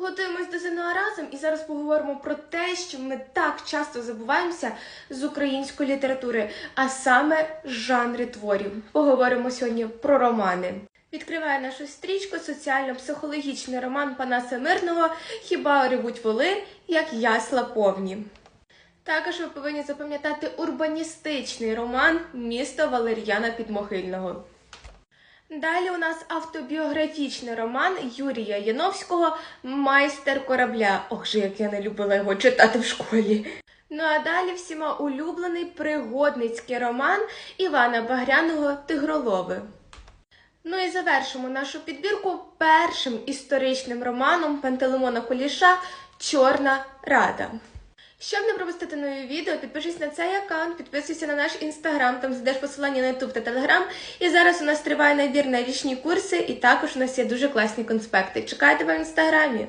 Готуємось до ЗНО разом і зараз поговоримо про те, що ми так часто забуваємося з української літератури, а саме жанри творів. Поговоримо сьогодні про романи. Відкриває нашу стрічку соціально-психологічний роман Панаса Мирного Хіба ревуть воли, як ясла повні. Також ви повинні запам'ятати урбаністичний роман Місто Валер'яна Підмогильного. Далі у нас автобіографічний роман Юрія Яновського Майстер корабля. Ох же, як я не любила його читати в школі. Ну а далі всіма улюблений пригодницький роман Івана Багряного Тигролови. Ну і завершимо нашу підбірку першим історичним романом Пантелеймона Куліша Чорна Рада. Щоб не пропустити нові відео, підпишись на цей аккаунт, підписуйся на наш інстаграм, там знайдеш посилання на Ютуб та Телеграм. І зараз у нас триває набір на річні курси, і також у нас є дуже класні конспекти. Чекайте в інстаграмі.